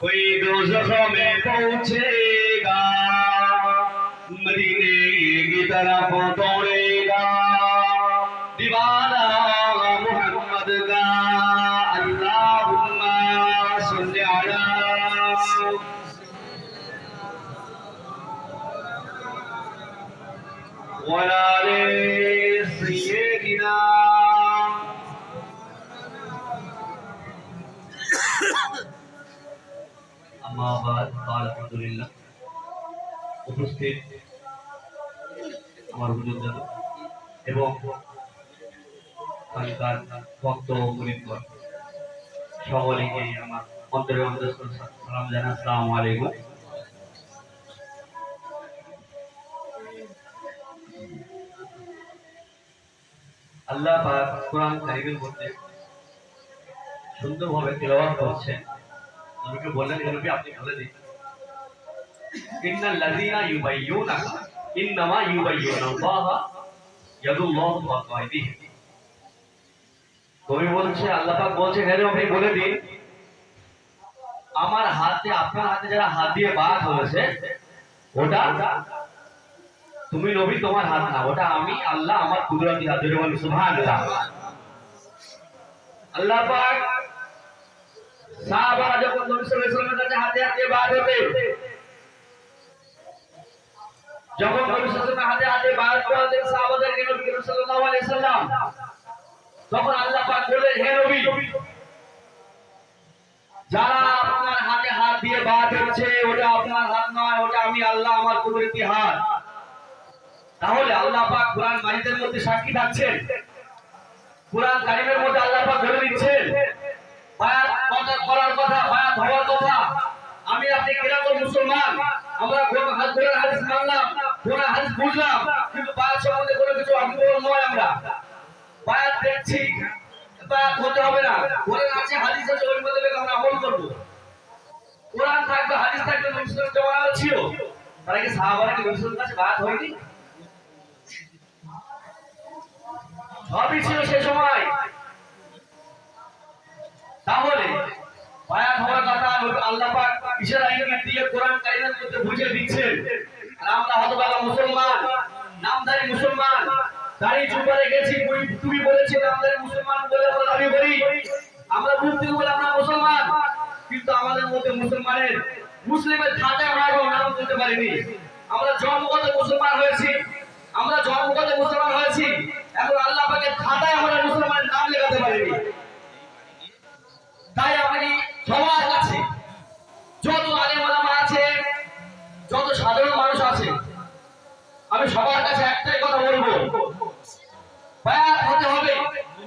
کوئی دوزخ میں پہنچے گا مدینے کی طرف دوڑے گا دیوانہ محمد کا اللہم صلی علی ولا علیہ উপস্থিত আমার হুজুর এবং তার ভক্ত মুরিদগণ সকলেকে আমার অন্তরে অন্তর সালাম জানা আলাইকুম। আল্লাহ পাক কোরআন সুন্দরভাবে তেলাওয়াত করছেন। নবীকে বললেন নবী আপনি বলে দিন ইন্নাল লাযিনা ইউবাইয়ুনাকা ইন্নামা ইউবাইয়ুনাল্লাহ ইয়াদুল্লাহু ফাওকা আইদিহিম কবি বলছে আল্লাহ পাক বলছে হে নবী বলে দিন আমার হাতে আপনার হাতে যারা হাত দিয়ে বাদ হয়েছে ওটা তুমি নবী তোমার হাত না ওটা আমি আল্লাহ আমার কুদরতি হাত ধরে বলি সুবহানাল্লাহ আল্লাহ পাক সাহাবারা যখন নবী সাল্লাল্লাহু কাছে হাতে হাতে বাদ হতে যখন নবী সাল্লাল্লাহু হাতে হাতে বাদ করাতেন সাহাবাদেরকে নবী সাল্লাল্লাহু আলাইহি সাল্লাম তখন আল্লাহ পাক বললেন, হে নবী, যারা আপনার হাতে হাত দিয়ে বাদ হচ্ছে ওটা আপনার হাত নয়, ওটা আমি আল্লাহ আমার কুদরতি হাত। তাহলে আল্লাহ পাক কোরআন মাজিদের মধ্যে সাক্ষী থাকছেন, কোরআন কারিমের মধ্যে আল্লাহ পাক ধরে দিচ্ছেন আমি আপনি কিরামত মুসলমান? আমরা কোন হাত ধরে হাদিস মানলাম, কোন হাদিস বুঝলাম, কিন্তু বায়াত সম্বন্ধে কোনো কিছু আগ্রহ নয় আমরা। বায়াত দেখছি বায়াত হতে হবে না। কোরআন আছে হাদিস আছে ওর মধ্যে আমরা আমল করব। কোরআন থাকবে, হাদিস থাকবে, মুসলিম জমানা ছিল। তারা কি সাহাবারা কি কাছে বায়াত হয়নি? সবই ছিল সে সময় তাহলে বায়াত হওয়ার কথা আল্লাহ পাক ইশারা ইঙ্গিত দিয়ে কোরআন মধ্যে বুঝিয়ে দিচ্ছেন। আমরা হতভাগা মুসলমান, নামধারী মুসলমান। দাড়ি চুপা রেখেছি তুমি- বলেছি নামধারী মুসলমান বলে আমরা দাবি করি। আমরা মুক্তি বলে আমরা মুসলমান। কিন্তু আমাদের মধ্যে মুসলমানের মুসলিমের খাতে আমরা এখন নাম দিতে পারিনি। আমরা জন্মগত মুসলমান হয়েছি। আমরা জন্মগত মুসলমান হয়েছি। এখন আল্লাহ পাকের খাতায় আমরা মুসলমানের নাম লেখাতে পারিনি তাই আমি সবার কাছে যত আলেম ওলামা আছে যত সাধারণ মানুষ আছে আমি সবার কাছে একটাই কথা বলব বায়াত হতে হবে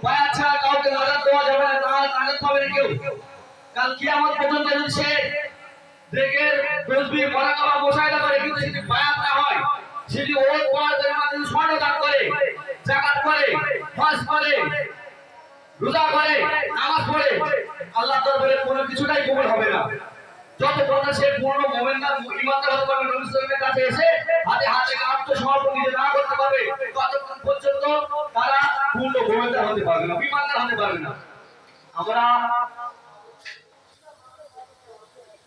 বায়াত ছাড়া কাউকে নাজাত দেওয়া যাবে না তাহলে নাজাত পাবে না কেউ কাল কিয়ামত পর্যন্ত যদি সে দেখে তসবি মরাকাবা মোশাহিদা করে কিন্তু যদি বায়াত না হয়, সেটি ওর পড়াদের মাধ্যমে স্বর্ণ দান করে, জাকাত করে, হজ করে, রোজা করে, নামাজ পড়ে আল্লাহ দরবারে কোনো কিছুটাই কবুল হবে না। যত পর্যন্ত সে পূর্ণ মোমেনদার ইমানদার হতে পারবে, নবী সাল্লাল্লাহু কাছে এসে হাতে হাতে আত্মসমর্পণ নিজে না করতে পারবে, ততক্ষণ পর্যন্ত তারা পূর্ণ মোমেনদার হতে পারবে না, ইমানদার হতে পারবে না। আমরা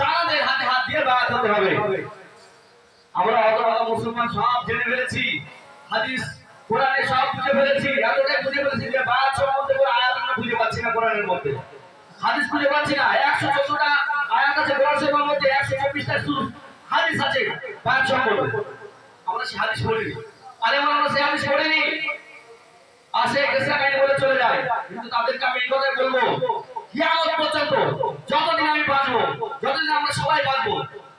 তাদের হাতে হাত দিয়ে বায়াত হতে হবে। আমরা অতভাগা মুসলমান সব জেনে ফেলেছি, হাদিস, কোরআনে সব বুঝে ফেলেছি, এতটাই বুঝে ফেলেছি যে বায়াত সম্বন্ধে কোনো আয়াত আমরা খুঁজে পাচ্ছি না কোরআনের মধ্যে। হাদিস খুঁজে পাচ্ছি না, একশো চোদ্দটা আয়াত আছে কোরআন শরীফের মধ্যে, একশো চব্বিশটা সুর, হাদিস আছে বায়াত সম্বন্ধে আমরা সে হাদিস পড়িনি। আরে আমরা সে হাদিস পড়িনি। আসে কেসা কাহিনী বলে চলে যায়, কিন্তু তাদেরকে আমি এই কথাই বলব কিয়ামত পর্যন্ত যতদিন আমি বাঁচবো যতদিন আমরা সবাই বাঁচবো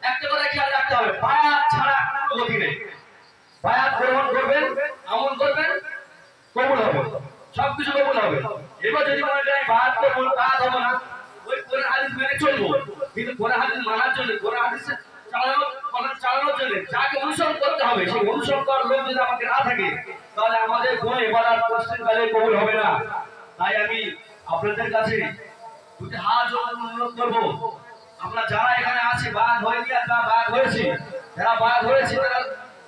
একটা কথা খেয়াল রাখতে হবে বায়াত ছাড়া কোনো গতি নেই বায়াত গ্রহণ করবেন আমল করবেন কবুল হবে সবকিছু কবুল হবে। এবার যদি মনে করেন বায়াত করব বায়াত হবে না। ওই কোরআন হাদিস মেনে চলবো। কিন্তু কোরআন হাদিস মানার জন্য, কোরআন হাদিস কবুল আমরা যারা এখানে আছি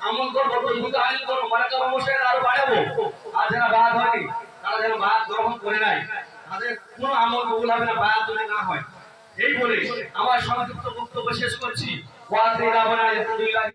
আমল করব আইন করব আরও বাড়াবো আর যারা বাদ হয়নি তারা যেন বাদ গ্রহণ করে নাই তাদের কোনো আমল কবুল হবে না, বায়াত যদি না হয়। এই বলে আমার সংক্ষিপ্ত বক্তব্য শেষ করছি। ওয়াদ রাবনা আলহামদুলিল্লাহ।